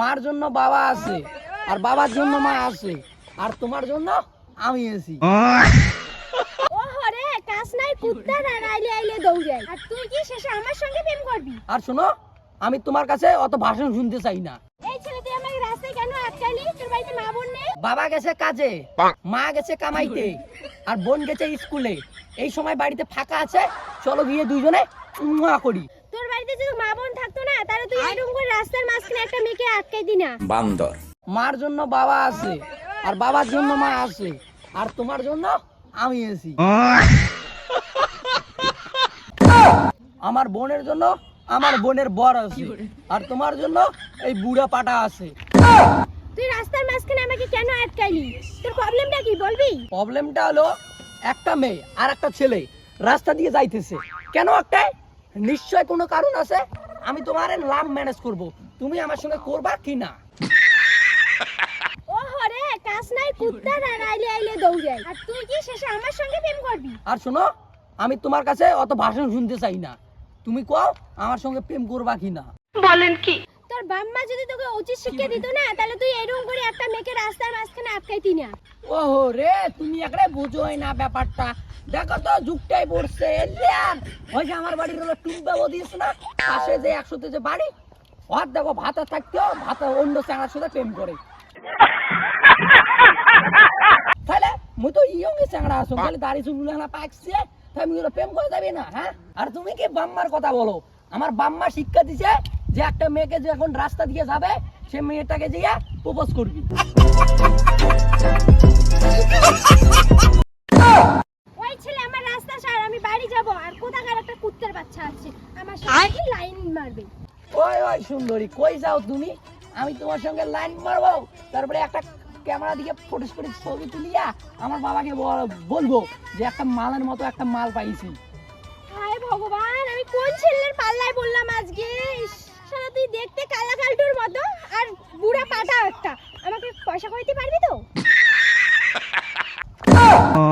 মার জন্য বাবা আছে আর বাবার জন্য মা আছে আর তোমার জন্য আমি আছি। ও হরে কাজ নাই কুত্তা না আইলে আইলে দৌড়াই। আর তুই কি শেষে আমার সঙ্গে প্রেম করবি? আর শোনো আমি তোমার কাছে অত ভাষণ শুনতে চাই না। এই ছেলে তুই আমাকে রাস্তায় কেন আটকালি? তোর বাড়িতে মা বোন নেই? বাবা গেছে কাজে মা গেছে কামাইতে আর বোন গেছে স্কুলে। এই সময় বাড়িতে ফাঁকা আছে চলো গিয়ে দুইজনে করি। বাড়িতে যদি মা বোন থাকতো না তাহলে তুই এরকম করে রাস্তার মাঝখানে একটা মেয়েকে আটকাই দি না। বান্দর। মার জন্য বাবা আছে আর বাবার জন্য মা আছে আর তোমার জন্য আমি আছি। আমার বোনের জন্য আমার বোনের বর আছে আর তোমার জন্য এই বুড়া পাটা আছে। তুই রাস্তার মাঝখানে আমাকে কেন আটকাইলি? তোর প্রবলেমটা কি বলবি? প্রবলেমটা হলো একটা মেয়ে আর একটা ছেলে রাস্তা দিয়ে যাইতেছে। কেন একটাই নিশ্চয় কোনো কারণ আছে? আমি তোমার লাভ ম্যানেজ করব। তুমি আমার সঙ্গে করবা কি না? ও কাজ নাই কুত্তা না আইলে আইলে দৌড়াই। আর তুই কি শেষে আমার সঙ্গে প্রেম করবি? আর শোনো আমি তোমার কাছে অত ভাষণ শুনতে চাই না। তুমি কও আমার সঙ্গে প্রেম করবা কি না? তোর বাম্মা যদি তোকে উচিত শিক্ষা দিত না তাহলে তুই এরকম করে একটা মেয়েকে রাস্তার মাঝখানে আটকাইতি না। ওহো রে তুমি একরে বুঝোই না ব্যাপারটা। দেখো তো যুগটাই পড়ছে। এলিয়ান ওই যে আমার বাড়ির হলো টুম্বা বদিস না পাশে যে একশোতে যে বাড়ি দেখো ভাতা থাকতেও ভাত অন্য চ্যাংড়ার সাথে প্রেম করে। তাহলে মুই তো ইয়ং চ্যাংড়া আছো তাহলে দাড়ি চুল না পাকছে তাই মুই প্রেম করে যাবি না হ্যাঁ? আর তুমি কি বাম্মার কথা বলো? আমার বাম্মা শিক্ষা দিছে যে একটা মেয়েকে যে এখন রাস্তা দিয়ে যাবে সে মেয়েটাকে দিয়ে প্রপোজ করবি। বাড়ি যাব আর কোথাকার একটা কুত্তার বাচ্চা আছে। আমার সাথে লাইন মারবে? ওই ওই সুন্দরী কই যাও তুমি? আমি তোমার সঙ্গে লাইন মারবো। তারপরে একটা ক্যামেরা দিকে ফটো করে ছবি তুলিয়া আমার বাবাকে বলব যে একটা মালের মতো একটা মাল পাইছি। হায় ভগবান আমি কোন ছেলের পাল্লায় বললাম আজকে? শালা তুই দেখতে কালা কালটুর মতো। আর বুড়া পাটা একটা। আমাকে পয়সা কইতে পারবি তো?